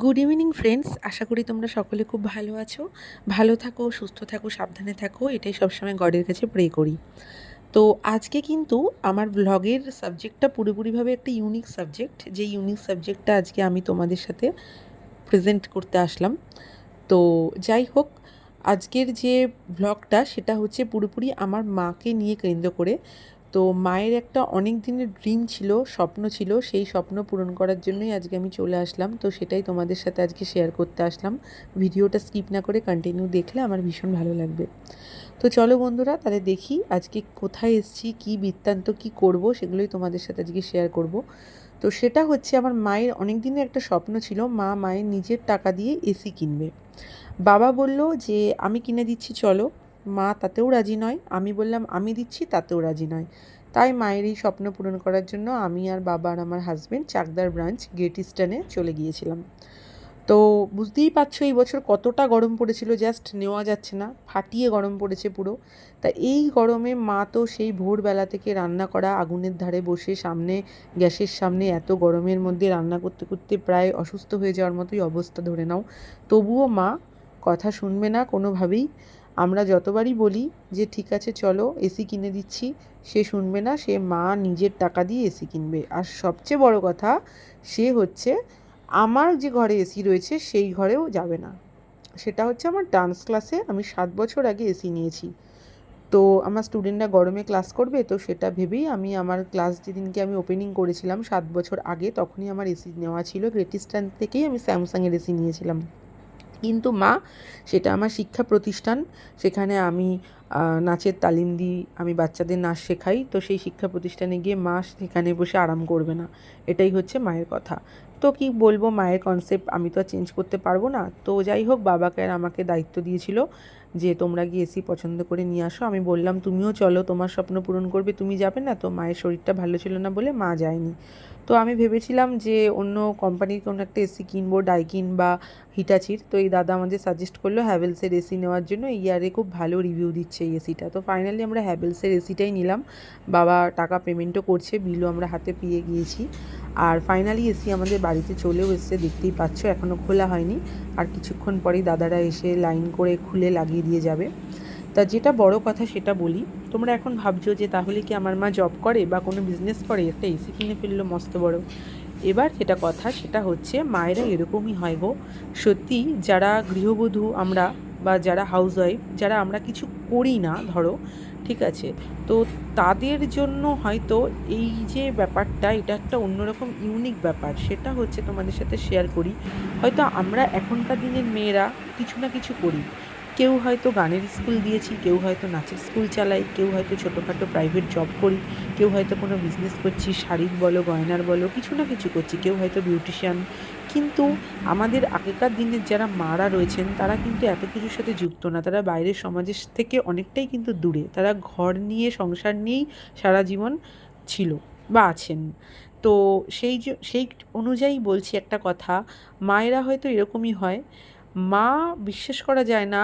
Good evening friends আশা করি তোমরা সকলে খুব ভালো আছো। ভালো থাকো, সুস্থ থাকো, সাবধানে থাকো। এটাই সবসময় গডের কাছে প্রে করি। তো আজকে কিন্তু আমার ব্লগের সাবজেক্টটা পুরোপুরিভাবে একটা ইউনিক সাবজেক্ট যে ইউনিক সাবজেক্টটা আজকে আমি তোমাদের সাথে প্রেজেন্ট করতে আসলাম। তো যাই হোক, আজকের যে ব্লগটা সেটা হচ্ছে পুরোপুরি আমার মাকে নিয়ে কেন্দ্র করে তো মায়ের একটা অনেক দিনের ড্রিম ছিল, স্বপ্ন ছিল, সেই স্বপ্ন পূরণ করার জন্যই আজকে আমি চলে আসলাম। তো সেটাই তোমাদের সাথে আজকে শেয়ার করতে আসলাম। ভিডিওটা স্কিপ না করে কন্টিনিউ দেখলে আমার ভীষণ ভালো লাগবে। তো চলো বন্ধুরা, তাহলে দেখি আজকে কোথায় এসছি, কী বৃত্তান্ত, কী করব, সেগুলোই তোমাদের সাথে আজকে শেয়ার করব। তো সেটা হচ্ছে আমার মায়ের অনেক দিনের একটা স্বপ্ন ছিল, মা মায়ের নিজের টাকা দিয়ে এসি কিনবে। বাবা বলল যে, আমি কিনে দিচ্ছি, চলো। মা তাতেও রাজি নয়, আমি বললাম, আমি দিচ্ছি, তাতেও রাজি নয়। তাই মায়ের এই স্বপ্ন পূরণ করার জন্য আমি আর বাবা আর আমার হাজব্যান্ড চাকদার ব্রাঞ্চ গেট ইস্টার্নে চলে গিয়েছিলাম। তো বুঝতেই পারছ এই বছর কতটা গরম পড়েছিল জাস্ট নেওয়া যাচ্ছে না, ফাটিয়ে গরম পড়েছে পুরো। তা এই গরমে মা তো সেই ভোরবেলা থেকে রান্না করা, আগুনের ধারে বসে সামনে, গ্যাসের সামনে এত গরমের মধ্যে রান্না করতে করতে প্রায় অসুস্থ হয়ে যাওয়ার মতোই অবস্থা ধরে নাও। তবুও মা কথা শুনবে না কোনোভাবেই। আমরা যতবারই বলি যে, ঠিক আছে, চলো এসি কিনে দিচ্ছি। সে শুনবে না, সে মা নিজের টাকা দিয়ে এসি কিনবে। আর সবচেয়ে বড় কথা, সে হচ্ছে আমার যে ঘরে এসি রয়েছে, সেই ঘরেও যাবে না। সেটা হচ্ছে আমার ডান্স ক্লাসে আমি সাত বছর আগে এসি নিয়েছি। তো আমার স্টুডেন্টরা গরমে ক্লাস করবে, তো সেটা ভেবেই আমি আমার ক্লাস যেদিনকে আমি ওপেনিং করেছিলাম, সাত বছর আগে, তখনই আমার এসি নেওয়া ছিল। গ্রেটিস্টান থেকেই আমি স্যামসাংয়ের এসি নিয়েছিলাম। কিন্তু মা, সেটা আমার শিক্ষা প্রতিষ্ঠান, সেখানে আমি নাচের তালিম দিই, আমি বাচ্চাদের নাচ শেখাই, তো সেই শিক্ষা প্রতিষ্ঠানে গিয়ে মা সেখানে বসে আরাম করবে না। এটাই হচ্ছে মায়ের কথা। তো কি বলব মায়ের কনসেপ্ট আমি তো আর চেঞ্জ করতে পারব না। তো যাই হোক, বাবাকে আর আমাকে দায়িত্ব দিয়েছিল। যে তোমরা গিয়ে এসি পছন্দ করে নিয়ে আসো। আমি বললাম, তুমিও চলো, তোমার স্বপ্ন পূরণ করবে, তুমি যাবে না? তো মায়ের শরীরটা ভালো ছিল না বলে মা যায়নি। তো আমি ভেবেছিলাম যে অন্য কোম্পানির কোনো একটা এসি কিনবো ডাইকিন বা হিটাচির তো এই দাদা আমাদের সাজেস্ট করল হ্যাভেলসের এসি নেওয়ার জন্য। ইয়ারে খুব ভালো রিভিউ দিচ্ছে এই এসিটা। তো ফাইনালি আমরা হ্যাভেলসের এসিটাই নিলাম। বাবা টাকা পেমেন্টও করছে বিলও আমরা হাতে পেয়ে গিয়েছি। আর ফাইনালি এসি আমাদের বাড়িতে চলেও এসছে, দেখতেই পাচ্ছ এখনও খোলা হয়নি। আর কিছুক্ষণ পরেই দাদারা এসে লাইন করে খুলে লাগিয়ে দিয়ে যাবে। তা যেটা বড় কথা সেটা বলি, তোমরা এখন ভাবছ যে তাহলে কি আমার মা জব করে বা কোনো বিজনেস করে? একটা এসি কিনে ফেলল, মস্ত বড়। এবার যেটা কথা সেটা হচ্ছে, মায়েরা এরকমই হয় গো। সত্যি যারা গৃহবধূ, আমরা বা যারা হাউস ওয়াইফ যারা আমরা কিছু করি না, ধরো, ঠিক আছে? তো তাদের জন্য হয়তো এই যে ব্যাপারটা, এটা একটা অন্যরকম ইউনিক ব্যাপার। সেটা হচ্ছে তোমাদের সাথে শেয়ার করি। হয়তো আমরা এখনকার দিনের মেয়েরা কিছু না কিছু করি। কেউ হয়তো গানের স্কুল দিয়েছি, কেউ হয়তো নাচের স্কুল চালাই, কেউ হয়তো ছোটোখাটো প্রাইভেট জব করি, কেউ হয়তো কোনো বিজনেস করছি, শাড়ির বলো, গয়নার বলো, কিছু না কিছু করছি, কেউ হয়তো বিউটিশিয়ান কিন্তু আমাদের আগেকার দিনের যারা মারা রয়েছেন, তারা কিন্তু এত কিছুর সাথে যুক্ত না। তারা বাইরের সমাজের থেকে অনেকটাই কিন্তু দূরে। তারা ঘর নিয়ে, সংসার নিয়েই সারা জীবন ছিল বা আছেন। তো সেই সেই অনুযায়ী বলছি একটা কথা, মায়েরা হয়তো এরকমই হয়। মা বিশ্বাস করা যায় না,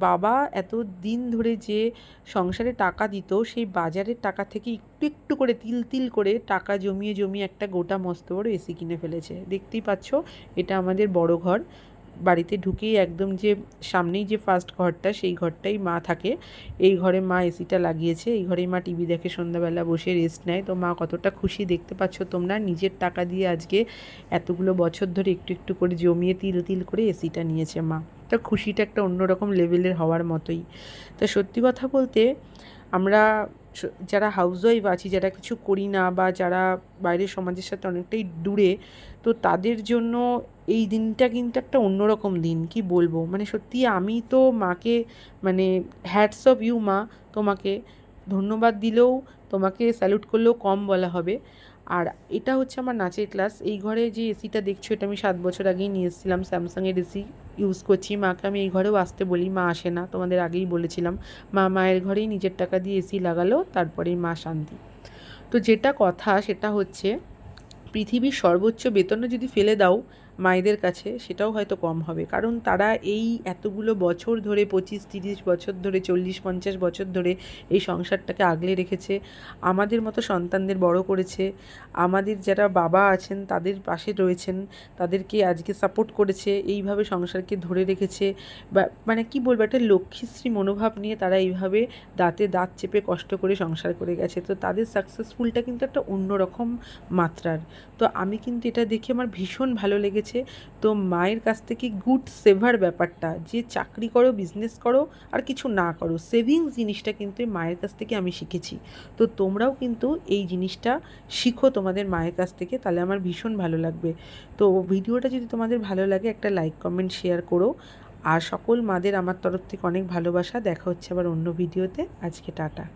বাবা এত দিন ধরে যে সংসারে টাকা দিত, সেই বাজারের টাকা থেকে একটু একটু করে, তিল তিল করে টাকা জমিয়ে জমিয়ে একটা গোটা মস্ত বড় এসি কিনে ফেলেছে। দেখতেই পাচ্ছ, এটা আমাদের বড় ঘর। বাড়িতে ঢুকেই একদম যে সামনেই যে ফার্স্ট ঘরটা, সেই ঘরটাই মা থাকে। এই ঘরে মা এসিটা লাগিয়েছে, এই ঘরেই মা টিভি দেখে সন্ধ্যাবেলা বসে রেস্ট নেয়। তো মা কতটা খুশি দেখতে পাচ্ছ তোমরা? নিজের টাকা দিয়ে আজকে এতগুলো বছর ধরে একটু একটু করে জমিয়ে তিল তিল করে এসিটা নিয়েছে মা। তা খুশিটা একটা অন্যরকম লেভেলের হওয়ার মতোই। তা সত্যি কথা বলতে আমরা যারা হাউসওয়াইফ আছি, যারা কিছু করি না বা যারা বাইরের সমাজের সাথে অনেকটাই দূরে, তো তাদের জন্য এই দিনটা কিন্তু একটা অন্যরকম দিন, কি বলব? মানে সত্যি আমি তো মাকে মানে হ্যাটস অফ ইউ মা, তোমাকে ধন্যবাদ দিলেও তোমাকে স্যালুট করলেও কম বলা হবে। আর এটা হচ্ছে আমার নাচের ক্লাস। এই ঘরে যে এসিটা দেখছ, এটা আমি সাত বছর আগেই নিয়ে এসেছিলাম। স্যামসাংয়ের এসি ইউজ করছি। মাকে আমি এই ঘরেও আসতে বলি, মা আসে না, তোমাদের আগেই বলেছিলাম। মা মায়ের ঘরেই নিজের টাকা দিয়ে এসি লাগালো, তারপরেই মা শান্তি। তো যেটা কথা, সেটা হচ্ছে পৃথিবীর সর্বোচ্চ বেতনও যদি ফেলে দাও মায়েদের কাছে সেটাও হয়তো কম হবে। কারণ তারা এই এতগুলো বছর ধরে, পঁচিশ, তিরিশ বছর ধরে, চল্লিশ, পঞ্চাশ বছর ধরে এই সংসারটাকে আগলে রেখেছে। আমাদের মতো সন্তানদের বড় করেছে। আমাদের যারা বাবা আছেন, তাদের পাশে রয়েছেন, তাদেরকে আজকে সাপোর্ট করেছে, এইভাবে সংসারকে ধরে রেখেছে। বা মানে কি বলব, একটা লক্ষ্মীশ্রী মনোভাব নিয়ে তারা এইভাবে দাঁতে দাঁত চেপে কষ্ট করে সংসার করে গেছে। তো তাদের সাকসেসফুলটা কিন্তু একটা অন্যরকম মাত্রার। তো আমি কিন্তু এটা দেখে আমার ভীষণ ভালো লেগেছে। তো মায়ের কাছ থেকে গুড সেভার ব্যাপারটা, যে চাকরি করো বিজনেস করো, আর কিছু না করো সেভিংস জিনিসটা কিন্তু মায়ের কাছ থেকে আমি শিখেছি। তো তোমরাও কিন্তু এই জিনিসটা শিখো তোমাদের মায়ের কাছ থেকে, তাহলে আমার ভীষণ ভালো লাগবে। তো ভিডিওটা যদি তোমাদের ভালো লাগে, একটা লাইক কমেন্ট শেয়ার করো। আর সকল মাদের আমার তরফ থেকে অনেক ভালোবাসা, দেখা হচ্ছে আবার অন্য ভিডিওতে। আজকে টাটা।